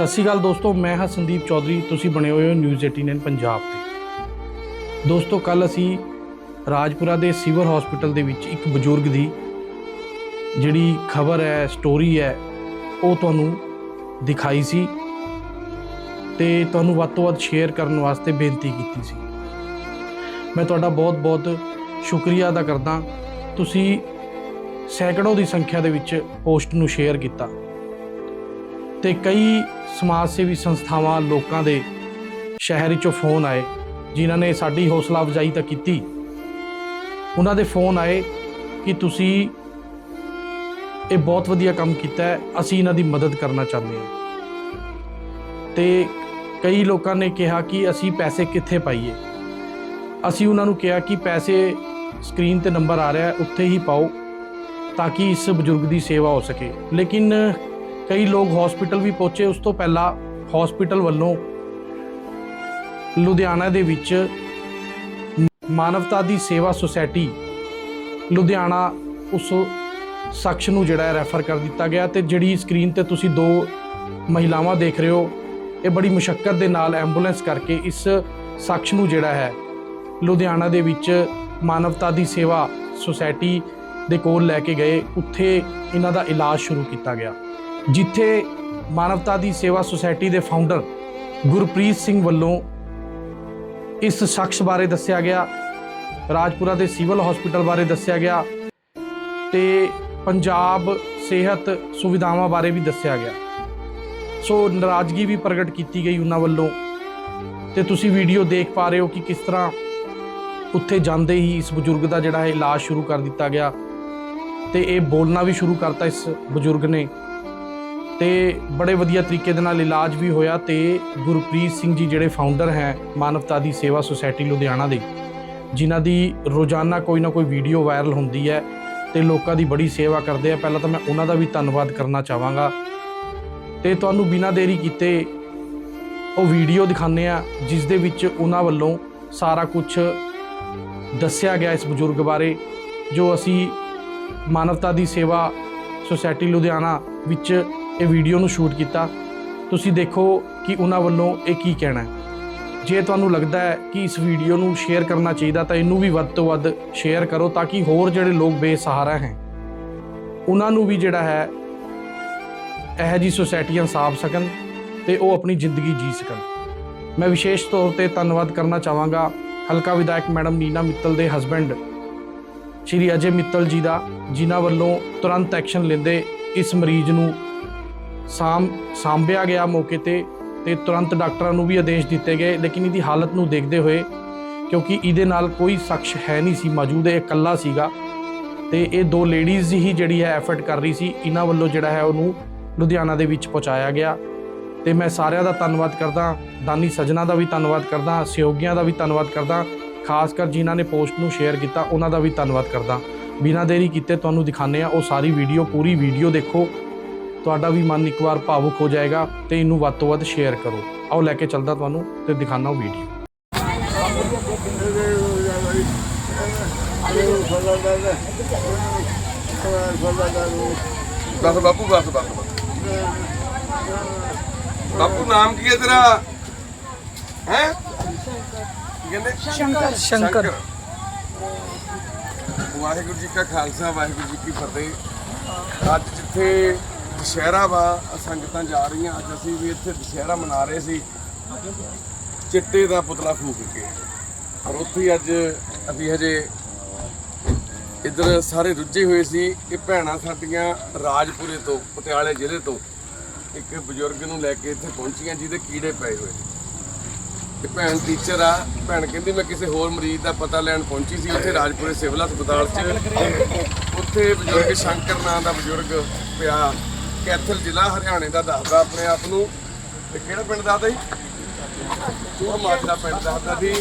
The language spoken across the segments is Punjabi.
ਸਤਿ ਸ਼੍ਰੀ ਅਕਾਲ ਦੋਸਤੋ, ਮੈਂ ਹਾਂ ਸੰਦੀਪ ਚੌਧਰੀ, ਤੁਸੀਂ ਬਣੇ ਹੋਏ ਹੋ ਨਿਊਜ਼ 18 ਪੰਜਾਬ ਤੇ। ਦੋਸਤੋ ਕੱਲ ਅਸੀਂ ਰਾਜਪੁਰਾ ਦੇ ਸਿਵਲ ਹਸਪੀਟਲ ਦੇ ਵਿੱਚ ਇੱਕ ਬਜ਼ੁਰਗ ਦੀ ਜਿਹੜੀ ਖਬਰ ਹੈ ਸਟੋਰੀ ਹੈ, ਉਹ ਤੁਹਾਨੂੰ ਦਿਖਾਈ ਸੀ ਤੇ ਤੁਹਾਨੂੰ ਵੱਧ ਤੋਂ ਵੱਧ ਸ਼ੇਅਰ ਕਰਨ ਵਾਸਤੇ ਬੇਨਤੀ ਕੀਤੀ ਸੀ। ਮੈਂ ਤੁਹਾਡਾ ਬਹੁਤ-ਬਹੁਤ ਸ਼ੁਕਰੀਆ ਅਦਾ ਕਰਦਾ। ਤੁਸੀਂ ਸੈਂਕੜੋਂ ਦੀ ਸੰਖਿਆ ਦੇ ਵਿੱਚ ਪੋਸਟ ਨੂੰ ਸ਼ੇਅਰ ਕੀਤਾ। ਤੇ ਕਈ ਸਮਾਜ ਸੇਵੀ ਸੰਸਥਾਵਾਂ ਲੋਕਾਂ ਦੇ ਸ਼ਹਿਰ ਵਿੱਚੋਂ ਫੋਨ ਆਏ, ਜਿਨ੍ਹਾਂ ਨੇ ਸਾਡੀ ਹੌਸਲਾ ਅਫਜ਼ਾਈ ਤਾਂ ਕੀਤੀ। ਉਹਨਾਂ ਦੇ ਫੋਨ ਆਏ ਕਿ ਤੁਸੀਂ ਇਹ ਬਹੁਤ ਵਧੀਆ ਕੰਮ ਕੀਤਾ ਹੈ, ਅਸੀਂ ਇਹਨਾਂ ਦੀ ਮਦਦ ਕਰਨਾ ਚਾਹੁੰਦੇ ਹਾਂ। ਤੇ ਕਈ ਲੋਕਾਂ ਨੇ ਕਿਹਾ ਕਿ ਅਸੀਂ ਪੈਸੇ ਕਿੱਥੇ ਪਾਈਏ? ਅਸੀਂ ਉਹਨਾਂ ਨੂੰ ਕਿਹਾ ਕਿ ਪੈਸੇ ਸਕਰੀਨ ਤੇ ਨੰਬਰ ਆ ਰਿਹਾ ਉੱਥੇ ਹੀ ਪਾਓ, ਤਾਂ ਕਿ ਇਸ ਬਜ਼ੁਰਗ ਦੀ ਸੇਵਾ ਹੋ ਸਕੇ। ਲੇਕਿਨ ਕਈ ਲੋਕ ਹਸਪੀਟਲ ਵੀ ਪਹੁੰਚੇ। ਉਸ ਤੋਂ ਪਹਿਲਾਂ ਹਸਪੀਟਲ ਵੱਲੋਂ ਲੁਧਿਆਣਾ ਦੇ ਵਿੱਚ ਮਾਨਵਤਾ ਦੀ ਸੇਵਾ ਸੁਸਾਇਟੀ ਲੁਧਿਆਣਾ ਉਸ ਸ਼ਖਸ ਨੂੰ ਜਿਹੜਾ ਰੈਫਰ ਕਰ ਦਿੱਤਾ ਗਿਆ ਤੇ ਜਿਹੜੀ ਸਕਰੀਨ ਤੇ ਤੁਸੀਂ ਦੋ ਮਹਿਲਾਵਾਂ ਦੇਖ ਰਹੇ ਹੋ, ਇਹ ਬੜੀ ਮੁਸ਼ਕਲ ਦੇ ਨਾਲ ਐਂਬੂਲੈਂਸ ਕਰਕੇ ਇਸ ਸ਼ਖਸ ਨੂੰ ਜਿਹੜਾ ਹੈ ਲੁਧਿਆਣਾ ਦੇ ਵਿੱਚ ਮਾਨਵਤਾ ਦੀ ਸੇਵਾ ਸੁਸਾਇਟੀ ਦੇ ਕੋਲ ਲੈ ਕੇ ਗਏ। ਉੱਥੇ ਇਹਨਾਂ ਦਾ ਇਲਾਜ ਸ਼ੁਰੂ ਕੀਤਾ ਗਿਆ। ਜਿੱਥੇ ਮਾਨਵਤਾ ਦੀ ਸੇਵਾ ਸੁਸਾਇਟੀ ਦੇ ਫਾਊਂਡਰ ਗੁਰਪ੍ਰੀਤ ਸਿੰਘ ਵੱਲੋਂ ਇਸ ਸ਼ਖਸ ਬਾਰੇ ਦੱਸਿਆ ਗਿਆ, ਰਾਜਪੁਰਾ ਦੇ ਸਿਵਲ ਹਸਪੀਟਲ ਬਾਰੇ ਦੱਸਿਆ ਗਿਆ ਤੇ ਪੰਜਾਬ ਸਿਹਤ ਸੁਵਿਧਾਵਾਂ ਬਾਰੇ ਵੀ ਦੱਸਿਆ ਗਿਆ। ਸੋ ਨਾਰਾਜ਼ਗੀ ਵੀ ਪ੍ਰਗਟ ਕੀਤੀ ਗਈ ਉਹਨਾਂ ਵੱਲੋਂ ਤੇ ਤੁਸੀਂ ਵੀਡੀਓ ਦੇਖ ਪਾ ਰਹੇ ਹੋ ਕਿ ਕਿਸ ਤਰ੍ਹਾਂ ਉੱਥੇ ਜਾਂਦੇ ਹੀ ਇਸ ਬਜ਼ੁਰਗ ਦਾ ਜਿਹੜਾ ਹੈ ਇਲਾਜ ਸ਼ੁਰੂ ਕਰ ਦਿੱਤਾ ਗਿਆ ਤੇ ਇਹ ਬੋਲਣਾ ਵੀ ਸ਼ੁਰੂ ਕਰਤਾ ਇਸ ਬਜ਼ੁਰਗ ਨੇ। ਤੇ ਬੜੇ ਵਧੀਆ ਤਰੀਕੇ ਦੇ ਨਾਲ ਇਲਾਜ ਵੀ ਹੋਇਆ ਤੇ ਗੁਰਪ੍ਰੀਤ ਸਿੰਘ ਜੀ ਜਿਹੜੇ ਫਾਊਂਡਰ ਹੈ ਮਾਨਵਤਾ ਦੀ ਸੇਵਾ ਸੁਸਾਇਟੀ ਲੁਧਿਆਣਾ ਦੇ, ਜਿਨ੍ਹਾਂ ਦੀ ਰੋਜ਼ਾਨਾ ਕੋਈ ਨਾ ਕੋਈ ਵੀਡੀਓ ਵਾਇਰਲ ਹੁੰਦੀ ਹੈ ਤੇ ਲੋਕਾਂ ਦੀ ਬੜੀ ਸੇਵਾ ਕਰਦੇ ਆ। ਪਹਿਲਾਂ ਤਾਂ ਮੈਂ ਉਹਨਾਂ ਦਾ ਵੀ ਧੰਨਵਾਦ ਕਰਨਾ ਚਾਹਾਂਗਾ। ਤੇ ਤੁਹਾਨੂੰ ਬਿਨਾਂ ਦੇਰੀ ਕੀਤੇ ਉਹ ਵੀਡੀਓ ਦਿਖਾਉਂਦੇ ਆ, ਜਿਸ ਦੇ ਵਿੱਚ ਉਹਨਾਂ ਵੱਲੋਂ ਸਾਰਾ ਕੁਝ ਦੱਸਿਆ ਗਿਆ ਇਸ ਬਜ਼ੁਰਗ ਬਾਰੇ, ਜੋ ਅਸੀਂ ਮਾਨਵਤਾ ਦੀ ਸੇਵਾ ਸੁਸਾਇਟੀ ਲੁਧਿਆਣਾ ਵਿੱਚ ਇਹ ਵੀਡੀਓ ਨੂੰ ਸ਼ੂਟ ਕੀਤਾ। ਤੁਸੀਂ ਦੇਖੋ ਕਿ ਉਹਨਾਂ ਵੱਲੋਂ ਇਹ ਕੀ ਕਹਿਣਾ ਹੈ। ਜੇ ਤੁਹਾਨੂੰ ਲੱਗਦਾ ਹੈ ਕਿ ਇਸ ਵੀਡੀਓ ਨੂੰ ਸ਼ੇਅਰ ਕਰਨਾ ਚਾਹੀਦਾ ਤਾਂ ਇਹਨੂੰ ਵੀ ਵੱਧ ਤੋਂ ਵੱਧ ਸ਼ੇਅਰ ਕਰੋ ਤਾਂ ਕਿ ਹੋਰ ਜਿਹੜੇ ਲੋਕ ਬੇਸਹਾਰਾ ਹੈ, ਉਹਨਾਂ ਨੂੰ ਵੀ ਜਿਹੜਾ ਹੈ, ਇਹ ਜੀ ਸੁਸਾਇਟੀਆਂ ਸਾਂਭ ਸਕਣ ਤੇ ਉਹ ਆਪਣੀ ਜ਼ਿੰਦਗੀ ਜੀ ਸਕਣ। ਮੈਂ ਵਿਸ਼ੇਸ਼ ਤੌਰ ਤੇ ਧੰਨਵਾਦ ਕਰਨਾ ਚਾਹਾਂਗਾ ਹਲਕਾ ਵਿਧਾਇਕ ਮੈਡਮ ਨੀਨਾ ਮਿੱਤਲ ਦੇ ਹਸਬੰਡ ਸ਼੍ਰੀ ਅਜੇ ਮਿੱਤਲ ਜੀ ਦਾ, ਜਿਨ੍ਹਾਂ ਵੱਲੋਂ ਤੁਰੰਤ ਐਕਸ਼ਨ ਲੈਂਦੇ ਇਸ ਮਰੀਜ਼ ਨੂੰ ਸਾਮ ਸਾਂਭਿਆ ਗਿਆ ਮੌਕੇ ਤੇ ਤੇ ਤੁਰੰਤ ਡਾਕਟਰਾਂ ਨੂੰ ਵੀ ਆਦੇਸ਼ ਦਿੱਤੇ ਗਏ, ਲੇਕਿਨ ਇਹਦੀ ਹਾਲਤ ਨੂੰ ਦੇਖਦੇ ਹੋਏ ਕਿਉਂਕਿ ਇਹਦੇ ਨਾਲ ਕੋਈ ਸ਼ਖਸ ਹੈ ਨਹੀਂ ਸੀ ਮੌਜੂਦ, ਇਹ ਇਕੱਲਾ ਸੀਗਾ ਤੇ ਇਹ ਦੋ ਲੇਡੀਜ਼ ਹੀ ਜਿਹੜੀ ਹੈ ਐਫਰਟ ਕਰ ਰਹੀ ਸੀ, ਇਹਨਾਂ ਵੱਲੋਂ ਜਿਹੜਾ ਹੈ ਉਹਨੂੰ ਲੁਧਿਆਣਾ ਦੇ ਵਿੱਚ ਪਹੁੰਚਾਇਆ ਗਿਆ। ਤੇ ਮੈਂ ਸਾਰਿਆਂ ਦਾ ਧੰਨਵਾਦ ਕਰਦਾ, ਦਾਨੀ ਸਜਣਾ ਦਾ ਵੀ ਧੰਨਵਾਦ ਕਰਦਾ, ਸਹਿਯੋਗੀਆਂ ਦਾ ਵੀ ਧੰਨਵਾਦ ਕਰਦਾ, ਖਾਸ ਕਰ ਜਿਨ੍ਹਾਂ ਨੇ ਪੋਸਟ ਨੂੰ ਸ਼ੇਅਰ ਕੀਤਾ, ਉਹਨਾਂ ਦਾ ਵੀ ਧੰਨਵਾਦ ਕਰਦਾ। ਬਿਨਾਂ ਦੇਰੀ ਕੀਤੇ ਤੁਹਾਨੂੰ ਦਿਖਾਣੇ ਆ ਉਹ ਸਾਰੀ ਵੀਡੀਓ ਪੂਰੀ ਵੀਡੀਓ ਦੇਖੋ। ਤੁਹਾਡਾ ਵੀ ਮਨ ਇੱਕ ਵਾਰ ਭਾਵੁਕ ਹੋ ਜਾਏਗਾ ਤੇ ਇਹਨੂੰ ਵੱਧ ਤੋਂ ਵੱਧ ਸ਼ੇਅਰ ਕਰੋ। ਆਓ ਲੈ ਕੇ ਚੱਲਦਾ ਤੁਹਾਨੂੰ ਤੇ ਦਿਖਾਣਾ ਉਹ ਵੀਡੀਓ ਬਸ ਬਾਪੂ ਬਸ ਬਸ ਬਸ। ਬਾਪੂ ਨਾਮ ਕੀ ਹੈ ਤੇਰਾ? ਹੈ? ਕਹਿੰਦੇ? ਸ਼ੰਕਰ। ਸ਼ੰਕਰ। ਵਾਹਿਗੁਰੂ ਜੀ ਕਾ ਖਾਲਸਾ ਵਾਹਿਗੁਰੂ ਜੀ ਕੀ ਫਤਿਹ। ਅੱਜ ਜਿੱਥੇ ਦੁਸ਼ਹਿਰਾ ਵਾ, ਸੰਗਤਾਂ ਜਾ ਰਹੀਆਂ। ਅੱਜ ਅਸੀਂ ਵੀ ਇੱਥੇ ਦੁਸ਼ਹਿਰਾ ਮਨਾ ਰਹੇ ਸੀ। ਚਿੱਟੇ ਦਾ ਪੁਤਲਾ ਫੂਕ ਕੇ। ਔਰ ਉੱਥੇ ਅੱਜ ਅਸੀਂ ਹਜੇ ਇੱਧਰ ਸਾਰੇ ਰੁੱਝੇ ਹੋਏ ਸੀ ਇਹ ਭੈਣਾਂ ਸਾਡੀਆਂ ਰਾਜਪੁਰੇ ਤੋਂ, ਪਟਿਆਲੇ ਜ਼ਿਲ੍ਹੇ ਤੋਂ ਇੱਕ ਬਜ਼ੁਰਗ ਨੂੰ ਲੈ ਕੇ ਇੱਥੇ ਪਹੁੰਚੀਆਂ, ਜਿਹਦੇ ਕੀੜੇ ਪਏ ਹੋਏ ਨੇ। ਤੇ ਭੈਣ ਟੀਚਰ ਆ, ਭੈਣ ਕਹਿੰਦੀ ਮੈਂ ਕਿਸੇ ਹੋਰ ਮਰੀਜ਼ ਦਾ ਪਤਾ ਲੈਣ ਪਹੁੰਚੀ ਸੀ, ਉੱਥੇ ਰਾਜਪੁਰੇ ਸਿਵਲ ਹਸਪਤਾਲ 'ਚ। ਉੱਥੇ ਬਜ਼ੁਰਗ ਸ਼ੰਕਰ ਨਾਂ ਦਾ ਬਜ਼ੁਰਗ ਪਿਆ। ਕੈਥਲ ਜ਼ਿਲ੍ਹਾ ਹਰਿਆਣੇ ਦਾ ਦੱਸਦਾ ਆਪਣੇ ਆਪ ਨੂੰ। ਤੇ ਕਿਹੜਾ ਪਿੰਡ ਦੱਸਦਾ ਜੀ? ਉਹ ਮਾਜਰਾ ਪਿੰਡ ਦੱਸਦਾ ਸੀ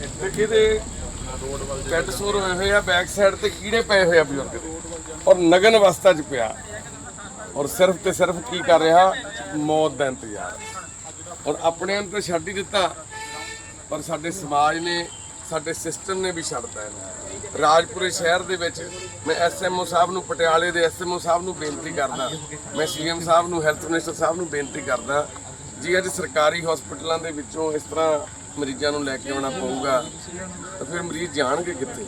ਤੇ ਕਿਹਦੇ ਬੈੱਡ ਸੋਰ ਹੋਏ ਹੋਏ ਆ ਬੈਕ ਸਾਈਡ ਤੇ ਕੀੜੇ ਪਏ ਹੋਏ ਆ ਬਜ਼ੁਰਗ। ਦੇ ਔਰ ਨਗਨ ਅਵਸਥਾ 'ਚ ਪਿਆ। ਔਰ ਸਿਰਫ ਤੇ ਸਿਰਫ ਕੀ ਕਰ ਰਿਹਾ? ਮੌਤ ਦਾ ਇੰਤਜ਼ਾਰ। ਔਰ ਆਪਣੇ ਨੂੰ ਤਾਂ ਛੱਡ ਹੀ ਦਿੱਤਾ। ਪਰ ਸਾਡੇ ਸਮਾਜ ਨੇ ਸਾਡੇ ਸਿਸਟਮ ਨੇ ਵੀ ਛੱਡਤਾ ਇਹਨੂੰ ਰਾਜਪੁਰੇ ਸ਼ਹਿਰ ਦੇ ਵਿੱਚ ਮੈਂ ਐਸਐਮਓ ਸਾਹਿਬ ਨੂੰ ਪਟਿਆਲੇ ਦੇ ਐਸਐਮਓ ਸਾਹਿਬ ਨੂੰ ਬੇਨਤੀ ਕਰਦਾ। ਮੈਂ ਸੀਐਮ ਸਾਹਿਬ ਨੂੰ ਹੈਲਥ ਮਿਨਿਸਟਰ ਸਾਹਿਬ ਨੂੰ ਬੇਨਤੀ ਕਰਦਾ ਜੇ ਅੱਜ ਸਰਕਾਰੀ ਹਸਪਤਾਲਾਂ ਦੇ ਵਿੱਚੋਂ ਇਸ ਤਰ੍ਹਾਂ ਮਰੀਜ਼ਾਂ ਨੂੰ ਲੈ ਕੇ ਆਉਣਾ ਪਊਗਾ ਤਾਂ ਫਿਰ ਮਰੀਜ਼ ਜਾਣਗੇ ਕਿੱਥੇ?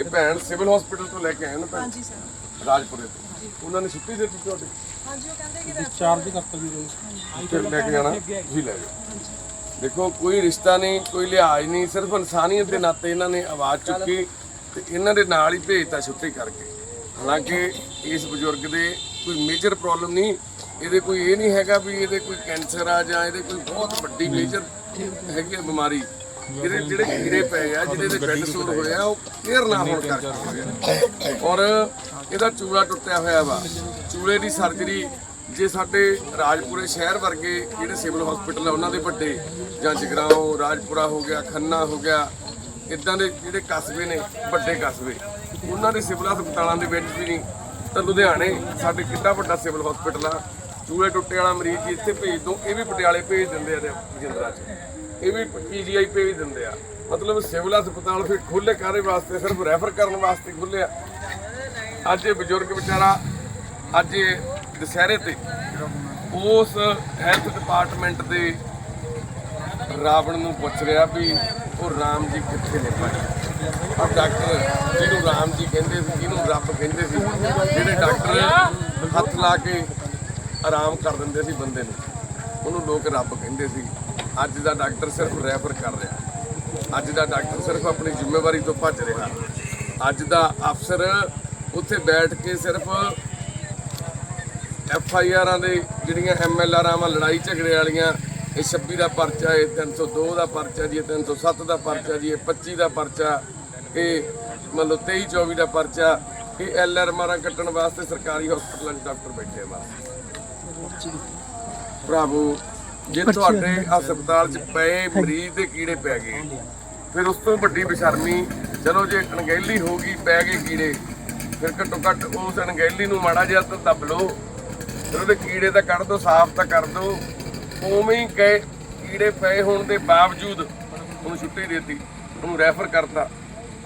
ਇਹ ਭੈਣ ਸਿਵਲ ਹਸਪੀਟਲ ਤੋਂ ਲੈ ਕੇ ਆਏ ਨਾ ਭੈਣ? ਹਾਂਜੀ ਸਰ ਰਾਜਪੁਰੇ ਤੋਂ। ਉਹਨਾਂ ਨੇ ਛੁੱਟੀ ਦਿੱਤੀ ਤੁਹਾਡੀ? ਹਾਂਜੀ ਉਹ ਕਹਿੰਦੇ ਕਿ ਚਾਰਜ ਕਰਤਾ ਜੀ। ਫਿਰ ਲੈ ਕੇ ਜਾਣਾ ਤੁਸੀਂ ਲੈ ਜਾਓ। ਦੇਖੋ, ਕੋਈ ਰਿਸ਼ਤਾ ਨਹੀਂ, ਕੋਈ ਲਿਹਾਜ਼ ਨਹੀਂ, ਸਿਰਫ ਇਨਸਾਨੀਅਤ ਦੇ ਨਾਤੇ ਇਹਨਾਂ ਨੇ ਆਵਾਜ਼ ਚੁੱਕੀ ਤੇ ਇਹਨਾਂ ਦੇ ਨਾਲ ਹੀ ਭੇਜਤਾ ਛੁੱਟੀ ਕਰਕੇ। ਹਾਲਾਂਕਿ ਇਸ ਬਜ਼ੁਰਗ ਦੇ ਕੋਈ ਮੇਜਰ ਪ੍ਰੋਬਲਮ ਨਹੀਂ, ਇਹਦੇ ਕੋਈ ਇਹ ਨਹੀਂ ਹੈਗਾ ਵੀ ਇਹਦੇ ਕੋਈ ਕੈਂਸਰ ਆ ਜਾਂ ਇਹਦੇ ਕੋਈ ਬਹੁਤ ਵੱਡੀ ਮੇਜਰ ਹੈਗੀ ਆ ਬਿਮਾਰੀ ਜਿਹੜੇ ਜਿਹੜੇ ਕੀੜੇ ਪਏ ਆ, ਜਿਹਦੇ ਦੇ ਬੈੱਡ ਸੋਰ ਹੋਇਆ, ਉਹ ਕੇਅਰ ਨਾ ਹੋਣ ਕਰਕੇ ਔਰ ਇਹਦਾ ਚੂੜਾ ਟੁੱਟਿਆ ਹੋਇਆ ਵਾ। ਚੂਲੇ ਦੀ ਸਰਜਰੀ ਜੇ ਸਾਡੇ ਰਾਜਪੁਰੇ ਸ਼ਹਿਰ ਵਰਗੇ ਜਿਹੜੇ ਸਿਵਲ ਹਸਪੀਟਲ ਆ, ਉਹਨਾਂ ਦੇ ਵੱਡੇ, ਜਾਂ ਜਗਰਾਓ ਰਾਜਪੁਰਾ ਹੋ ਗਿਆ, ਖੰਨਾ ਹੋ ਗਿਆ, ਇਦਾਂ ਦੇ ਜਿਹੜੇ ਕਸਬੇ ਨੇ, ਵੱਡੇ ਕਸਬੇ, ਉਹਨਾਂ ਦੇ ਸਿਵਲ ਹਸਪਤਾਲਾਂ ਦੇ ਵਿੱਚ ਵੀ ਨਹੀਂ। ਤਾਂ ਲੁਧਿਆਣੇ, ਸਾਡੇ ਕਿੰਨਾ ਵੱਡਾ ਸਿਵਲ ਹਸਪੀਟਲ ਆ। ਚੂਲੇ ਟੁੱਟੇ ਵਾਲਾ ਮਰੀਜ਼ ਇੱਥੇ ਭੇਜ ਦੋ, ਇਹ ਵੀ ਪਟਿਆਲੇ ਭੇਜ ਦਿੰਦੇ ਆ ਜਿੰਦਰਾ ਚ ਇਹ ਵੀ ਪੀਜੀਆਈ ਭੇਜ ਦਿੰਦੇ ਆ। ਮਤਲਬ ਸਿਵਲ ਹਸਪਤਾਲ ਫਿਰ ਖੁੱਲੇ ਕਾਰੇ ਵਾਸਤੇ? ਸਿਰਫ ਰੈਫਰ ਕਰਨ ਵਾਸਤੇ ਖੁੱਲਿਆ ਅੱਜ ਇਹ ਬਜ਼ੁਰਗ ਵਿਚਾਰਾ, ਅੱਜ ਦੁਸਹਿਰੇ ਤੇ ਉਸ ਹੈਲਥ ਡਿਪਾਰਟਮੈਂਟ ਦੇ ਰਾਵਣ ਨੂੰ ਪੁੱਛ ਰਿਹਾ ਵੀ ਉਹ ਰਾਮ ਜੀ ਕਿੱਥੇ ਨੇ ਭਾਈ? ਆ ਡਾਕਟਰ ਜਿਹਨੂੰ ਰਾਮ ਜੀ ਕਹਿੰਦੇ ਸੀ, ਜਿਹਨੂੰ ਰੱਬ ਕਹਿੰਦੇ ਸੀ, ਜਿਹੜੇ ਡਾਕਟਰ ਹੱਥ ਲਾ ਕੇ ਆਰਾਮ ਕਰ ਦਿੰਦੇ ਸੀ ਬੰਦੇ ਨੂੰ, ਉਹਨੂੰ ਲੋਕ ਰੱਬ ਕਹਿੰਦੇ ਸੀ। ਅੱਜ ਦਾ ਡਾਕਟਰ ਸਿਰਫ ਰੈਫਰ ਕਰ ਰਿਹਾ। ਅੱਜ ਦਾ ਡਾਕਟਰ ਸਿਰਫ ਆਪਣੀ ਜ਼ਿੰਮੇਵਾਰੀ ਤੋਂ ਭੱਜ ਰਿਹਾ। ਅੱਜ ਦਾ ਅਫਸਰ ਉੱਥੇ ਬੈਠ ਕੇ ਸਿਰਫ ਆਈ ਆਰਾਂ ਦੇ ਜਿਹੜੀਆਂ ਐਮ ਐਲ ਆਰਾਂ ਵਾਂ ਲੜਾਈ ਝਗੜੇ ਵਾਲੀਆਂ ਇਹ 26 ਦਾ ਪਰਚਾ ਇਹ 302 ਦਾ ਪਰਚਾ ਜੀ ਇਹ 307 ਦਾ ਪਰਚਾ ਜੀ ਇਹ 25 ਦਾ ਪਰਚਾ ਇਹ ਮਤਲਬ 23 24 ਦਾ ਪਰਚਾ ਇਹ ਐਲ ਆਰ ਮਾਰਾਂ ਕੱਟਣ ਵਾਸਤੇ ਸਰਕਾਰੀ ਹਸਪਤਾਲਾਂ 'ਚ ਡਾਕਟਰ ਬੈਠੇ ਆ ਬਸ ਭਰਾਵੋ ਜੇ ਤੁਹਾਡੇ ਹਸਪਤਾਲ 'ਚ ਪਏ ਮਰੀਜ਼ ਦੇ ਕੀੜੇ ਪੈ ਗਏ ਫਿਰ ਉਸ ਤੋਂ ਵੱਡੀ ਬੇਸ਼ਰਮੀ ਚਲੋ ਜੇ ਅਣਗਹਿਲੀ ਹੋ ਗਈ ਪੈ ਗਏ ਕੀੜੇ ਫਿਰ ਘੱਟੋ ਘੱਟ ਉਸ ਅਣਗਹਿਲੀ ਨੂੰ ਮਾੜਾ ਜਿਹਾ ਤਾਂ ਦੱਬ ਲਓ। ਫਿਰ ਉਹਦੇ ਕੀੜੇ ਤਾਂ ਕੱਢ ਦੋ ਸਾਫ਼ ਤਾਂ ਕਰ ਦੋ ਉਵੇਂ ਹੀ ਗਏ ਕੀੜੇ ਪਏ ਹੋਣ ਦੇ ਬਾਵਜੂਦ ਉਹਨੂੰ ਛੁੱਟੀ ਦੇ ਦਿੱਤੀ ਉਹਨੂੰ ਰੈਫਰ ਕਰਤਾ।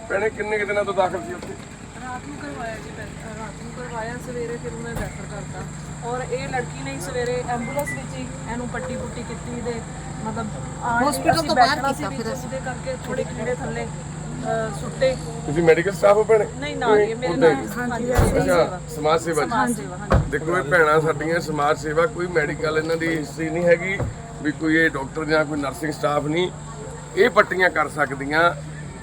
ਭੈਣੇ ਕਿੰਨੇ ਕੁ ਦਿਨਾਂ ਤੋਂ ਦਾਖਲ ਸੀ ਉੱਥੇ? ਰਾਤ ਨੂੰ ਕਰਵਾਇਆ ਜੀ ਪਹਿਲਾਂ- ਰਾਤ ਨੂੰ ਕਰਵਾਇਆ ਸਵੇਰੇ ਫਿਰ ਮੈਂ ਰੈਫਰ ਕਰਤਾ। ਔਰ ਇਹ ਲੜਕੀ ਨੇ ਹੀ ਸਵੇਰੇ ਐਂਬੂਲੈਂਸ ਵਿੱਚ ਹੀ ਇਹਨੂੰ ਪੱਟੀ ਪੁੱਟੀ ਕੀਤੀ ਦੇ ਮਤਲਬ ਹਸਪੀਟਲ ਤੋਂ ਬਾਹਰ ਕੀਤਾ ਫਿਰ ਉਹਦੇ ਕਰਕੇ ਥੋੜੇ ਕੀੜੇ ਥੱਲੇ ਸੁੱਟੇ ਤੁਸੀਂ ਮੈਡੀਕਲ ਸਟਾਫ ਹੋ ਭੈਣੇ? ਨਹੀਂ ਨਾਲ ਹੀ ਹੈ, ਮੇਰੇ ਨਾਲ ਹਾਂਜੀ ਅੱਛਾ ਸਮਾਜ ਸੇਵਾ ਜੀ ਸੇਵਾ ਹਾਂਜੀ। ਦੇਖੋ ਇਹ ਭੈਣਾਂ ਸਾਡੀਆਂ ਸਮਾਜ ਸੇਵਾ ਕੋਈ ਮੈਡੀਕਲ ਇਹਨਾਂ ਦੀ ਹਿਸਟਰੀ ਨਹੀਂ ਹੈਗੀ ਵੀ ਕੋਈ ਇਹ ਡਾਕਟਰ ਜਾਂ ਕੋਈ ਨਰਸਿੰਗ ਸਟਾਫ ਨਹੀਂ। ਇਹ ਪੱਟੀਆਂ ਕਰ ਸਕਦੀਆਂ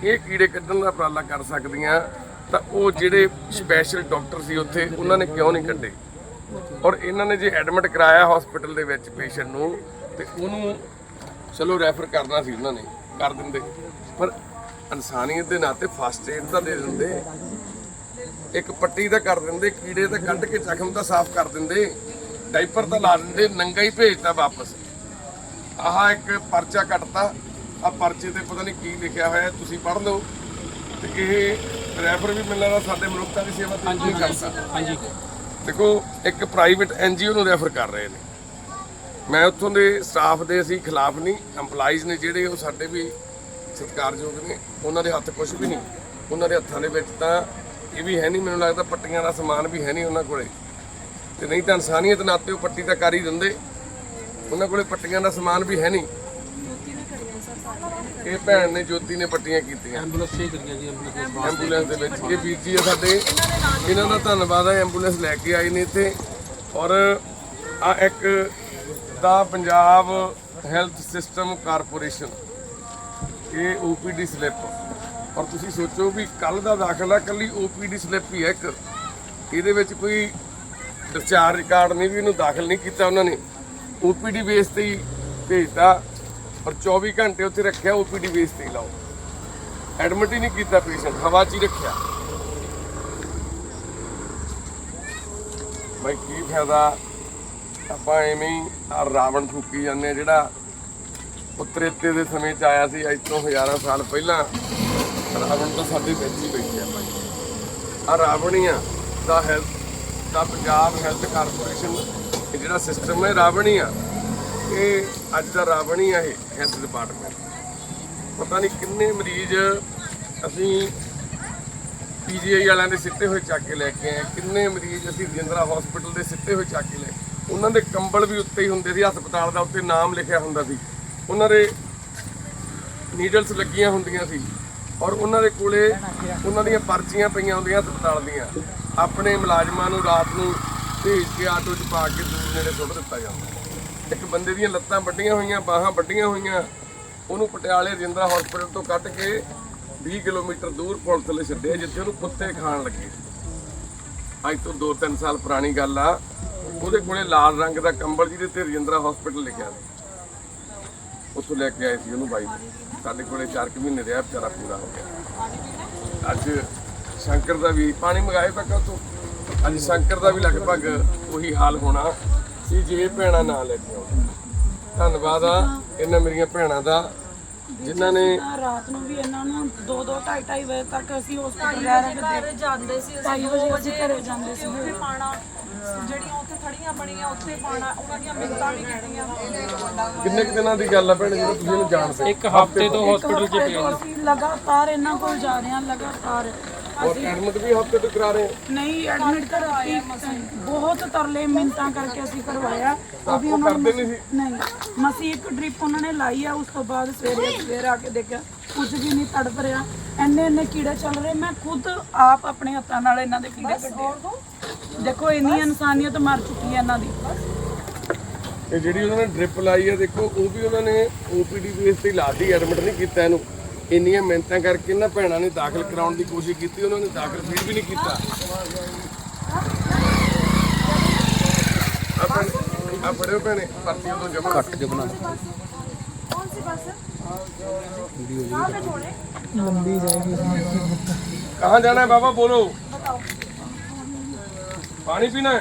ਇਹ ਕੀੜੇ ਕੱਢਣ ਦਾ ਉਪਰਾਲਾ ਕਰ ਸਕਦੀਆਂ ਤਾਂ ਉਹ ਜਿਹੜੇ ਸਪੈਸ਼ਲ ਡਾਕਟਰ ਸੀ ਉੱਥੇ ਉਹਨਾਂ ਨੇ ਕਿਉਂ ਨਹੀਂ ਕੱਢੇ? ਔਰ ਇਹਨਾਂ ਨੇ ਜੇ ਐਡਮਿਟ ਕਰਾਇਆ ਹਸਪੀਟਲ ਦੇ ਵਿੱਚ ਪੇਸ਼ੈਂਟ ਨੂੰ ਤੇ ਉਹਨੂੰ ਚਲੋ ਰੈਫਰ ਕਰਨਾ ਸੀ ਉਹਨਾਂ ਨੇ ਕਰ ਦਿੰਦੇ। ਪਰ ਇਨਸਾਨੀਅਤ ਦੇ ਨਾਤੇ ਫਸਟ ਏਡ ਤਾਂ ਦੇ ਦਿੰਦੇ। ਇੱਕ ਪੱਟੀ ਤਾਂ ਕਰ ਦਿੰਦੇ ਕੀੜੇ ਤਾਂ ਕੱਢ ਕੇ ਜ਼ਖਮ ਤਾਂ ਸਾਫ਼ ਕਰ ਦਿੰਦੇ ਡਾਈਪਰ ਤਾਂ ਲਾ ਦਿੰਦੇ ਨੰਗਾ ਹੀ ਭੇਜਤਾ ਵਾਪਸ। ਆਹ ਇੱਕ ਪਰਚਾ ਕੱਟਤਾ। ਆ ਪਰਚੇ ਤੇ ਪਤਾ ਨਹੀਂ ਕੀ ਲਿਖਿਆ ਹੋਇਆ ਤੁਸੀਂ ਪੜ੍ਹ ਲਓ। ਤੇ ਇਹ ਰੈਫਰ ਵੀ ਮਿਲਣਾ ਦਾ ਸਾਡੇ ਮਨੁੱਖਤਾ ਦੀ ਸੇਵਾ ਤੇ ਨਹੀਂ ਕਰਦਾ ਹਾਂਜੀ ਦੇਖੋ ਇੱਕ ਪ੍ਰਾਈਵੇਟ ਐਨਜੀਓ ਨੂੰ ਰੈਫਰ ਕਰ ਰਹੇ ਨੇ। ਮੈਂ ਉੱਥੋਂ ਦੇ ਸਟਾਫ ਦੇ ਅਸੀਂ ਖਿਲਾਫ ਨਹੀਂ EMPLOYEES ਨੇ ਜਿਹੜੇ ਉਹ ਸਾਡੇ ਵੀ ਸਤਿਕਾਰਯੋਗ ਨੇ। ਉਹਨਾਂ ਦੇ ਹੱਥ ਕੁਝ ਵੀ ਨਹੀਂ। ਉਹਨਾਂ ਦੇ ਹੱਥਾਂ ਦੇ ਵਿੱਚ ਤਾਂ ਇਹ ਵੀ ਹੈ ਨਹੀਂ ਮੈਨੂੰ ਲੱਗਦਾ ਪੱਟੀਆਂ ਦਾ ਸਮਾਨ ਵੀ ਹੈ ਨਹੀਂ ਉਹਨਾਂ ਕੋਲੇ। ਤੇ ਨਹੀਂ ਤਾਂ ਇਨਸਾਨੀਅਤ ਨਾਤੇ ਉਹ ਪੱਟੀ ਤਾਂ ਕਰ ਹੀ ਦਿੰਦੇ। ਉਹਨਾਂ ਕੋਲੇ ਪੱਟੀਆਂ ਦਾ ਸਮਾਨ ਵੀ ਹੈ ਨਹੀਂ। ਇਹ ਭੈਣ ਨੇ ਜੋਤੀ ਨੇ ਪੱਟੀਆਂ ਕੀਤੀਆਂ। ਐਂਬੂਲੈਂਸ ਸੇ ਕਰੀਆਂ ਜੀ ਐਂਬੂਲੈਂਸ ਐਂਬੂਲੈਂਸ ਦੇ ਵਿੱਚ। ਇਹ ਵੀਰ ਜੀ ਆ ਸਾਡੇ। ਇਹਨਾਂ ਦਾ ਧੰਨਵਾਦ ਹੈ ਐਂਬੂਲੈਂਸ ਲੈ ਕੇ ਆਏ ਨੇ ਇੱਥੇ। ਔਰ ਆ ਇੱਕ ਦਾ ਪੰਜਾਬ ਹੈਲਥ ਸਿਸਟਮ ਕਾਰਪੋਰੇਸ਼ਨ। ਇਹ ਓਪੀਡੀ ਸਲਿੱਪ। ਔਰ ਤੁਸੀਂ ਸੋਚੋ ਵੀ ਕੱਲ ਦਾ ਦਾਖਲਾ ਕੱਲੀ ਓਪੀਡੀ ਸਲਿੱਪ ਹੀ ਹੈ ਇੱਕ। ਇਹਦੇ ਵਿੱਚ ਕੋਈ ਡਿਸਚਾਰਜ ਕਾਰਡ ਨਹੀਂ ਵੀ ਇਹਨੂੰ ਦਾਖਲ ਨਹੀਂ ਕੀਤਾ ਉਹਨਾਂ ਨੇ। ਓਪੀਡੀ ਬੇਸ ਤੇ ਹੀ ਭੇਜਤਾ ਔਰ 24 ਘੰਟੇ ਉੱਥੇ ਰੱਖਿਆ, ਓਪੀਡੀ ਬੇਸ ਤੇ ਹੀ ਲਾਓ। ਐਡਮਿਟ ਹੀ ਨਹੀਂ ਕੀਤਾ ਪੇਸ਼ੈਂਟ ਹਵਾ 'ਚ ਹੀ ਰੱਖਿਆ। ਭਾਈ ਕੀ ਫਾਇਦਾ? ਆਪਾਂ ਐਵੇਂ ਹੀ ਆ ਰਾਵਣ ਫੂਕੀ ਜਾਂਦੇ ਜਿਹੜਾ ਜਿਹੜਾ ਉਤਰੇਤੇ ਦੇ ਸਮੇਂ 'ਚ ਆਇਆ ਸੀ, ਅੱਜ ਤੋਂ ਹਜ਼ਾਰਾਂ ਸਾਲ ਪਹਿਲਾਂ। ਰਾਵਣ ਤਾਂ ਸਾਡੇ ਵਿੱਚ ਹੀ ਬੈਠਿਆ ਭਾਈ। ਆ ਰਾਵਣ ਦਾ ਹੈਲਥ ਦਾ ਪੰਜਾਬ ਹੈਲਥ ਕਾਰਪੋਰੇਸ਼ਨ ਇਹ ਜਿਹੜਾ ਸਿਸਟਮ ਹੈ ਰਾਵਣ ਹੀ ਆ ਇਹ ਅੱਜ ਦਾ ਰਾਵਣ ਇਹ ਹੈਲਥ ਡਿਪਾਰਟਮੈਂਟ ਪਤਾ ਨਹੀਂ ਕਿੰਨੇ ਮਰੀਜ਼ ਅਸੀਂ ਪੀਜੀਆਈ ਵਾਲਿਆਂ ਦੇ ਸਿੱਟੇ ਹੋਏ ਚੱਕ ਕੇ ਲੈ ਕੇ ਆਏ, ਕਿੰਨੇ ਮਰੀਜ਼ ਅਸੀਂ ਰਜਿੰਦਰਾ ਹਸਪੀਟਲ ਦੇ ਸਿੱਟੇ ਹੋਏ ਚੱਕ ਕੇ ਲੈ ਉਹਨਾਂ ਦੇ ਕੰਬਲ ਵੀ ਉੱਤੇ ਹੀ ਹੁੰਦੇ ਸੀ, ਹਸਪਤਾਲ ਦਾ ਉੱਤੇ ਨਾਮ ਲਿਖਿਆ ਹੁੰਦਾ ਸੀ। ਉਹਨਾਂ ਦੇ ਨੀਡਲਸ ਲੱਗੀਆਂ ਹੁੰਦੀਆਂ ਸੀ ਔਰ ਉਹਨਾਂ ਦੇ ਕੋਲੇ ਉਹਨਾਂ ਦੀਆਂ ਪਰਚੀਆਂ ਪਈਆਂ ਹੁੰਦੀਆਂ ਹਸਪਤਾਲ ਦੀਆਂ। ਆਪਣੇ ਮੁਲਾਜ਼ਮਾਂ ਨੂੰ ਰਾਤ ਨੂੰ ਭੇਜ ਕੇ ਆਟੋ 'ਚ ਪਾ ਕੇ ਦੂਰ ਨੇੜੇ ਸੁੱਟ ਦਿੱਤਾ ਜਾਂਦਾ। ਇੱਕ ਬੰਦੇ ਦੀਆਂ ਲੱਤਾਂ ਵੱਡੀਆਂ ਹੋਈਆਂ, ਬਾਹਾਂ ਵੱਡੀਆਂ ਹੋਈਆਂ। ਉਹਨੂੰ ਪਟਿਆਲੇ ਰਜਿੰਦਰਾ ਹਸਪੀਟਲ ਤੋਂ ਕੱਢ ਕੇ 20 ਕਿਲੋਮੀਟਰ ਦੂਰ ਪੁਲ ਥੱਲੇ ਛੱਡਿਆ, ਜਿੱਥੇ ਉਹਨੂੰ ਕੁੱਤੇ ਖਾਣ ਲੱਗੇ। ਅੱਜ ਤੋਂ 2-3 ਸਾਲ ਪੁਰਾਣੀ ਗੱਲ ਆ। ਉਹਦੇ ਕੋਲੇ ਲਾਲ ਰੰਗ ਦਾ ਕੰਬਲ ਜਿਹਦੇ ਤੇ ਰਜਿੰਦਰਾ ਹਸਪੀਟਲ ਲਿਖਿਆ ਸੀ। ਉੱਥੋਂ ਲੈ ਕੇ ਆਏ ਸੀ ਉਹਨੂੰ ਬਾਈ ਨੂੰ। ਸਾਡੇ ਕੋਲੇ 4 ਮਹੀਨੇ ਰਿਹਾ, ਵਿਚਾਰਾ ਪੂਰਾ ਹੋ ਗਿਆ। ਅੱਜ ਸ਼ੰਕਰ ਦਾ ਵੀ ਪਾਣੀ ਮੰਗਾਏ ਤੱਕ ਤੋਂ। ਅੱਜ ਸ਼ੰਕਰ ਦਾ ਵੀ ਲਗਭਗ ਉਹੀ ਹਾਲ ਹੋਣਾ। ਸੀ ਜੇ ਭੈਣਾਂ ਨਾ ਲੈ ਕੇ ਆਉਣ। ਧੰਨਵਾਦ ਆ ਇਹਨਾਂ ਮੇਰੀਆਂ ਭੈਣਾਂ ਦਾ। ਜਿਨ੍ਹਾਂ ਨੇ ਰਾਤ ਨੂੰ ਵੀ ਇਹਨਾਂ ਨੂੰ 2 2 2.5 2.5 ਵਜੇ ਤੱਕ ਅਸੀਂ ਹਸਪੀਟਲ ਰਹਿ ਰਹੇ ਘਰ ਜਾਂਦੇ ਸੀ ਅਸੀਂ ਵਜੇ 2 ਅਸੀਂ ਵਜੇ ਘਰੇ ਜਾਂਦੇ ਸੀ। ਉੱਥੇ ਪਾਣਾ ਜਿਹੜੀਆਂ ਉੱਥੇ ਥੜੀਆਂ ਬਣੀਆਂ ਉੱਥੇ ਪਾਣਾ ਉਹਨਾਂ ਦੀਆਂ ਮਿੰਤਾਂ ਵੀ ਕੀਤੀਆਂ। ਕਿੰਨੇ ਕੁ ਦਿਨਾਂ ਦੀ ਗੱਲ ਆ ਭੈਣ ਜਦੋਂ ਤੁਸੀਂ ਇਹਨੂੰ ਜਾਣਦੇ? ਇੱਕ ਹਫ਼ਤੇ ਤੋਂ ਹਸਪੀਟਲ 'ਚ ਅਸੀਂ ਲਗਾਤਾਰ ਇਹਨਾਂ ਕੋਲ ਜਾ ਰਹੇ ਹਾਂ ਲਗਾਤਾਰ। ਔਰ ਐਡਮਿਟ ਵੀ ਹਫ਼ਤੇ ਤੋਂ ਕਰਾ ਰਹੇ ਹੋ। ਨਹੀਂ ਐਡਮਿਟ ਕਰਵਾਇਆ ਬਹੁਤ ਤਰਲੇ ਮਿੰਟਾਂ ਕਰਕੇ ਅਸੀਂ ਕਰਵਾਇਆ। ਉਹ ਵੀ ਉਹ ਉਹਨਾਂ ਨੂੰ ਨਹੀਂ ਸੀ ਨਹੀਂ ਮਸੀਂ ਇੱਕ ਡ੍ਰਿਪ ਉਹਨਾਂ ਨੇ ਲਾਈ ਆ ਉਸ ਤੋਂ ਬਾਅਦ ਸਵੇਰੇ ਸਵੇਰ ਆ ਕੇ ਦੇਖਿਆ ਕੁਝ ਵੀ ਨਹੀਂ ਤੜਪ ਰਿਹਾ। ਇੰਨੇ ਇੰਨੇ ਕੀੜੇ ਚੱਲ ਰਹੇ ਮੈਂ ਖੁਦ ਆਪ ਆਪਣੇ ਹੱਥਾਂ ਨਾਲ ਇਹਨਾਂ ਦੇ ਕੀੜੇ ਕੱਢੇ। ਦੇਖੋ ਇੰਨੀ ਇਨਸਾਨੀਅਤ ਮਰ ਚੁੱਕੀ ਹੈ ਇਹਨਾਂ ਦੀ। ਇਹ ਜਿਹੜੀ ਉਹਨਾਂ ਨੇ ਡ੍ਰਿਪ ਲਾਈ ਹੈ ਦੇਖੋ ਉਹ ਵੀ ਉਹਨਾਂ ਨੇ ਓਪੀਡੀ ਬੇਸ ਤੇ ਲਾਦੀ ਐਡਮਿਟ ਨਹੀਂ ਕੀਤਾ ਇਹਨੂੰ। ਇੰਨੀਆਂ ਮਿਹਨਤਾਂ ਕਰਕੇ ਇਹਨਾਂ ਭੈਣਾਂ ਨੇ ਦਾਖਲ ਕਰਾਉਣ ਦੀ ਕੋਸ਼ਿਸ਼ ਕੀਤੀ ਉਹਨਾਂ ਨੇ ਦਾਖਲ ਫਿਰ ਵੀ ਨਹੀਂ ਕੀਤਾ ਆ ਬੜੇ ਭੈਣੇ ਪਰਚੀ ਤੋਂ ਜਮਾ ਕੱਟ ਕੇ ਬਣਾ ਕੌਣ ਸੀ ਬੱਸ कहाँ जाना है बाबा बोलो पानी पीना है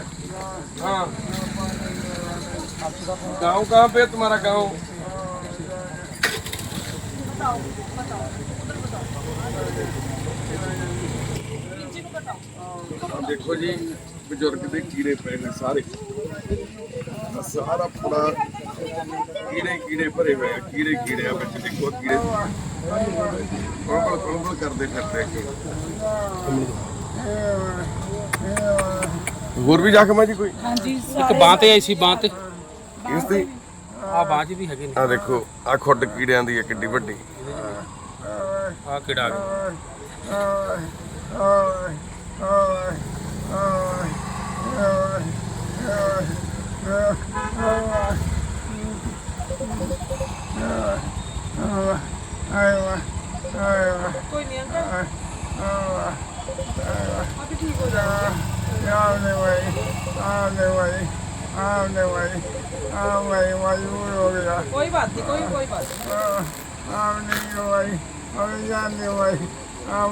हाँ गांव कहाँ पे है तुम्हारा गांव ਆਹ ਦੇਖੋ ਜੀ ਬਜ਼ੁਰਗ ਦੇ ਕੀੜੇ ਪਏ ਨੇ ਸਾਰੇ। ਸਾਰਾ ਪੂਰਾ ਕੀੜੇ ਕੀੜੇ ਭਰੇ ਹੋਏ ਆ ਕੀੜੇ ਕੀੜੇ ਆ ਵਿੱਚ ਦੇਖੋ ਕੀੜੇ। ਕੋਲ ਕੋਲ ਕਰਦੇ ਫਿਰਦੇ ਅੱਗੇ ਹੋਰ ਵੀ ਜ਼ਖਮ ਹੈ ਜੀ ਕੋਈ? ਹਾਂਜੀ ਇੱਕ ਬਾਂਹ ਤੇ ਆਈ ਸੀ ਬਾਂਹ ਤੇ। ਇਸ ਦੀ ਆ ਬਾਂਹ 'ਚ ਵੀ ਹੈਗੇ ਨੇ ਆ ਦੇਖੋ ਆ ਖੁੱਡ ਕੀੜਿਆਂ ਦੀ ਹੈ ਕਿੱਡੀ ਵੱਡੀ। ਆ ਕਿਹੜਾ ਆ ਗਿਆ?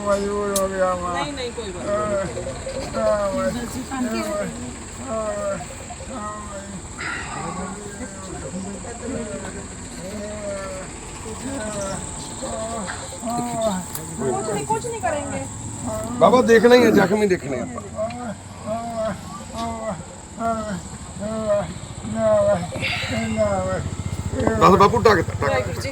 नहीं नहीं नहीं कोई बात नहीं कुछ नहीं कुछ नहीं करेंगे ਬਾਬਾ ਦੇਖਣਾ ਹੀ ਹੈ ਜ਼ਖਮ ਹੀ ਦੇਖਣੇ ਆਪਾਂ ਬਸ ਬਾਪੂ ਟਕ ਟਕ वाहिगुरु जी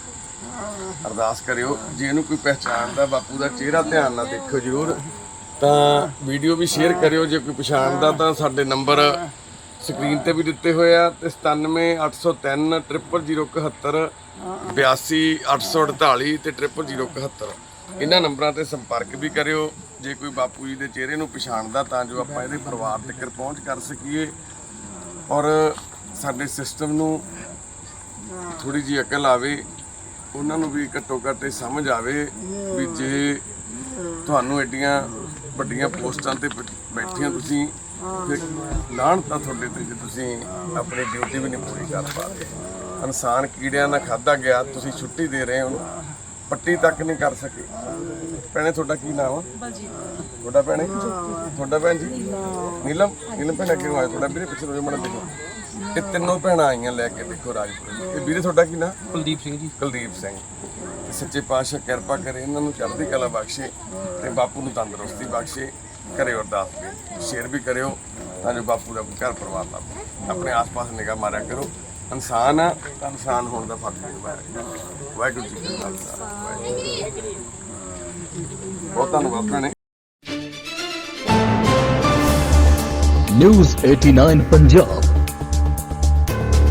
ਅਰਦਾਸ ਕਰਿਓ, ਜੇ ਇਹਨੂੰ ਕੋਈ ਪਹਿਚਾਣਦਾ ਬਾਪੂ ਦਾ ਚਿਹਰਾ ਧਿਆਨ ਨਾਲ ਦੇਖੋ ਜਰੂਰ, ਤਾਂ ਵੀਡੀਓ ਵੀ ਸ਼ੇਅਰ ਕਰਿਓ। ਜੇ ਕੋਈ ਪਛਾਣਦਾ ਤਾਂ ਸਾਡੇ ਨੰਬਰ ਸਕਰੀਨ ਤੇ ਵੀ ਦਿੱਤੇ ਹੋਏ ਆ ਤੇ 97803 00071 82848 ਤੇ 00071 ਇਹਨਾਂ ਨੰਬਰਾਂ ਤੇ ਸੰਪਰਕ ਵੀ ਕਰਿਓ। ਜੇ ਕੋਈ ਬਾਪੂ ਜੀ ਦੇ ਚਿਹਰੇ ਨੂੰ ਪਛਾਣਦਾ ਤਾਂ ਜੋ ਆਪਾਂ ਇਹਦੇ ਪਰਿਵਾਰ ਤੱਕ ਪਹੁੰਚ ਕਰ ਸਕੀਏ। ਔਰ ਸਾਡੇ ਸਿਸਟਮ ਨੂੰ ਥੋੜੀ ਜਿਹੀ ਅਕਲ ਆਵੇ ਉਹਨਾਂ ਨੂੰ ਵੀ ਘੱਟੋ ਘੱਟ ਇਹ ਸਮਝ ਆਵੇ ਵੀ ਜੇ ਤੁਹਾਨੂੰ ਐਡੀਆਂ ਵੱਡੀਆਂ ਪੋਸਟਾਂ ਤੇ ਬੈਠੀਆਂ ਤੁਸੀਂ ਫਿਰ ਲਾਹਣ ਤਾਂ ਤੁਹਾਡੇ ਤੇ ਜੇ ਤੁਸੀਂ ਆਪਣੀ ਡਿਊਟੀ ਵੀ ਨਹੀਂ ਪੂਰੀ ਕਰ ਪਾ ਰਹੇ ਇਨਸਾਨ ਕੀੜਿਆਂ ਨਾਲ ਖਾਦਾ ਗਿਆ ਤੁਸੀਂ ਛੁੱਟੀ ਦੇ ਰਹੇ ਹੋ ਪੱਟੀ ਤੱਕ ਨਹੀਂ ਕਰ ਸਕੇ। ਭੈਣੇ ਤੁਹਾਡਾ ਕੀ ਨਾਮ ਆ? ਤੁਹਾਡਾ ਭੈਣੇ? ਤੁਹਾਡਾ ਭੈਣ ਜੀ? ਨੀਲਮ। ਨੀਲਮ? ਭੈਣ ਨੂੰ ਆਇਆ? ਤੁਹਾਡਾ ਵੀਰੇ ਪਿੱਛੇ ਰੋਜੇ ਮੜਾ ਦੇਖੋ। ਇਹ ਤਿੰਨੋਂ ਭੈਣਾਂ ਆਈਆਂ ਲੈ ਕੇ ਦੇਖੋ ਰਾਜਪੁਰੇ ਇਹ ਵੀਰੇ ਤੁਹਾਡਾ ਕੀ ਨਾਂ? ਕੁਲਦੀਪ ਸਿੰਘ ਜੀ। ਕੁਲਦੀਪ ਸਿੰਘ। ਤੇ ਸੱਚੇ ਪਾਤਸ਼ਾਹ ਕਿਰਪਾ ਕਰੇ ਇਹਨਾਂ ਨੂੰ ਚੜ੍ਹਦੀ ਕਲਾ ਬਖਸ਼ੇ ਤੇ ਬਾਪੂ ਨੂੰ ਤੰਦਰੁਸਤੀ ਬਖਸ਼ੇ ਕਰਿਓ ਅਰਦਾਸ ਵੀ। ਸ਼ੇਅਰ ਵੀ ਕਰਿਓ ਤਾਂ ਜੋ ਬਾਪੂ ਦਾ ਘਰ ਪਰਿਵਾਰ ਨਾ ਆਪਣੇ ਆਸ-ਪਾਸ ਨਿਗਾਹ ਮਾਰਿਆ ਕਰੋ। ਇਨਸਾਨ ਆ ਤਾਂ ਇਨਸਾਨ ਹੋਣ ਦਾ ਫਰਜ਼ ਨਿਭਾਇਆ ਵਾਹਿਗੁਰੂ ਜੀ ਕਾ ਖਾਲਸਾ। ਬਹੁਤ ਧੰਨਵਾਦ ਭੈਣੇ। ਨਿਊਜ਼ 89 ਪੰਜਾਬ